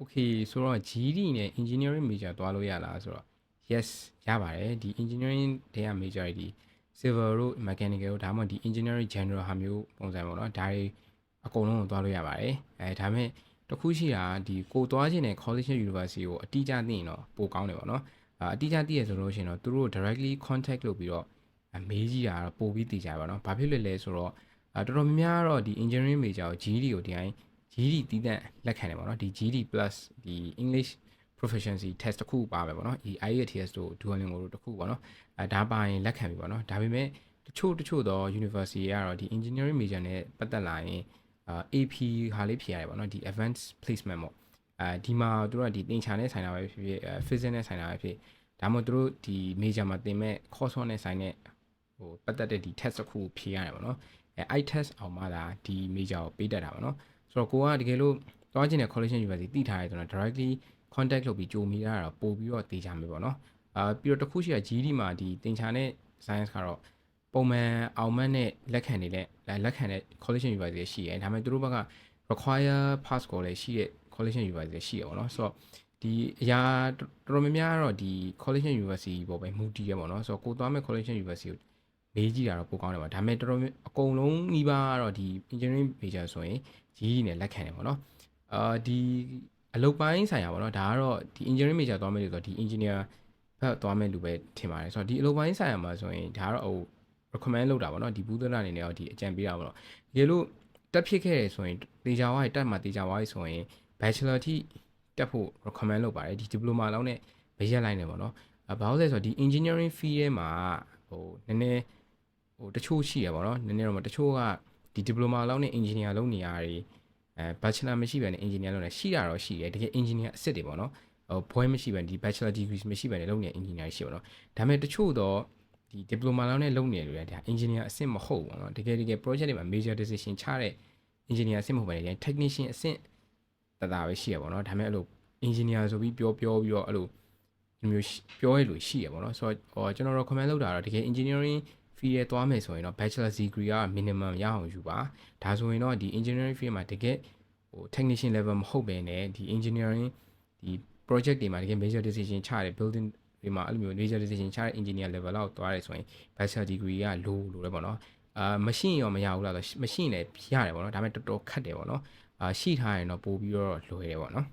okay ဆိုတော့ GD နဲ့ engineering major သွားလို့ရလားဆိုတော့ yes ရပါတယ်ဒီ engineering တွေက major တွေဒီ civil တို့ mechanical တို့ဒါမှမဟုတ်ဒီ engineering general ဟာမျိုးပုံစံပေါ့နော်ဒါတွေအကုန်လုံးကိုသွားလို့ရပါတယ်အဲဒါပေမဲ့တစ်ခုရှိတာဒီကိုသွားခြင်းတဲ့ college နဲ့ university ကိုအတိအကျသိရင်တော့ပိုကောင်းတယ်ပေါ့နော်အာအတိအကျသိရဆိုလို့ရှိရင်တော့သူတို့ directly contact လုပ်ပြီးတော့အမေးကြီးတာတော့ပို့ပြီးသိကြပါတော့ဘာဖြစ်လဲလဲဆိုတော့အာတော်တော်များများတော့ဒီ engineering major ကို GD ကိုဒီတိုင်း GD တည်တဲ့လက်ခံတယ်ပေါ့နော်ဒီ GD plus ဒီ English proficiency test တစ်ခုပါပဲပေါ့နော်ဒီ IELTS တို့ Duolingo တို့တစ်ခုပေါ့နော်အဲဒါပါရင်လက်ခံပြီပေါ့နော်ဒါပေမဲ့တချို့တချို့တော့ university ကတော့ဒီ engineering major နဲ့ပတ်သက်လာရင်အာ AP ဟာလေးဖြေရတယ်ပေါ့နော်ဒီ advanced placement ပေါ့အဲဒီမှာသူတို့ကဒီသင်ချာနဲ့ဆိုင်တာပဲဖြစ်ဖြစ်အဲ physics နဲ့ဆိုင်တာပဲဖြစ်ဒါမှမဟုတ်သူတို့ဒီ major မှာသင်မဲ့ course 1နဲ့ဆိုင်တဲ့ဟိုပတ်သက်တဲ့ဒီ test တစ်ခုဖြေရတယ်ပေါ့နော် အဲ i test အောင်မှဒါဒီ major ကိုပေးတတ်တာပေါ့နော်ဆိုတော့ကိုကတကယ်လို့တွားကျင်တဲ့ college university တည်ထားရဲဆိုတော့ directly contact လုပ်ပြီးကြိုမိရတာပို့ပြီးတော့တေချာမယ်ပေါ့နော်အာပြီးတော့တစ်ခုရှိတာ GD မှာဒီသင်ချာနဲ့ science ကတော့ပုံမှန်အောင်မှတ်နဲ့လက်ခံနေတဲ့လက်ခံတဲ့ college university ရှိရဲဒါပေမဲ့သူတို့ဘက်က require pass score လည်းရှိတဲ့ college university ရှိရပါတော့ဆိုတော့ဒီအရာတော်တော်များများကတော့ဒီ college university ပေါ်ပဲမူတည်ရပါတော့ဆိုတော့ကိုသွားမဲ့ college university ကို မေးကြည့်တာတော့ပိုကောင်းတယ်ပါဒါပေမဲ့တော်တော်များအကုန်လုံးနှီးပါကတော့ဒီ engineering major ဆိုရင် GD နဲ့လက်ခံတယ်ပေါ့နော်အာဒီအလုပ်ပိုင်းဆိုင်ရာပေါ့နော်ဒါကတော့ဒီ engineering major သွားမယ်လို့ဆိုတော့ဒီ engineer ဘက်သွားမယ်လို့ပဲထင်ပါတယ်ဆိုတော့ဒီအလုပ်ပိုင်းဆိုင်ရာမှာဆိုရင်ဒါကတော့ဟို recommend လုပ်တာပေါ့နော်ဒီဘူးသနာအနေနဲ့တော့ဒီအကြံပေးတာပေါ့နော်တကယ်လို့တက်ဖြစ်ခဲ့တယ်ဆိုရင်တေချာဝါးတက်မှာတေချာဝါးဆိုရင် bachelor ထိတက်ဖို့ recommend လုပ်ပါတယ်ဒီ diploma လောက်နဲ့မရက်လိုက်နဲ့ပေါ့နော်အဲဘာလို့လဲဆိုတော့ဒီ engineering field ထဲမှာဟိုနည်းနည်း ဟိုတချို့ရှိရပါတော့နည်းနည်းတော့မတချို့ကဒီ diploma လောက်နဲ့ engineer လုပ်နေရတယ်အဲ bachelor မရှိဘဲနဲ့ engineer လုပ်နေရှိတာတော့ရှိတယ်တကယ် engineer အစ်စ်တွေပေါ့နော်ဟိုဘွဲမရှိဘဲဒီ bachelor degree မရှိဘဲနဲ့လုပ်နေတဲ့ engineer ရှိပါတော့ဒါပေမဲ့တချို့တော့ဒီ diploma လောက်နဲ့လုပ်နေလို့လည်းဒါ engineer အဆင့်မဟုတ်ဘူးเนาะတကယ်တကယ် project တွေမှာ major decision ချတဲ့ engineer အဆင့်မဟုတ်ဘဲね technician အဆင့်တတာပဲရှိရပါတော့ဒါပေမဲ့အဲ့လို engineer ဆိုပြီးပြောပြောပြီးတော့အဲ့လိုဒီမျိုးပြောရလို့ရှိရပါတော့ဆိုတော့ဟောကျွန်တော်တို့ comment လုပ်တာတော့တကယ် engineering field ရဲသွားမယ်ဆိုရင်တော့ bachelor degree က minimum ရအောင်ယူပါဒါဆိုရင်တော့ဒီ engineering field မှာတကယ်ဟို technician level မဟုတ်ဘဲねဒီ engineering ဒီ project တွေမှာတကယ် major decision ချတဲ့ building ဒီမှာအဲ့လိုမျိုး major decision ချတဲ့ engineer level လောက်သွားရဲဆိုရင် bachelor degree ကလိုလိုတယ်ပေါ့နော်အာမရှိရင်ရောမရဘူးလားဆိုမရှိရင်လည်းရတယ်ပေါ့နော်ဒါပေမဲ့တော်တော်ခက်တယ်ပေါ့နော်အာရှိထားရင်တော့ပို့ပြီးတော့လွယ်တယ်ပေါ့နော်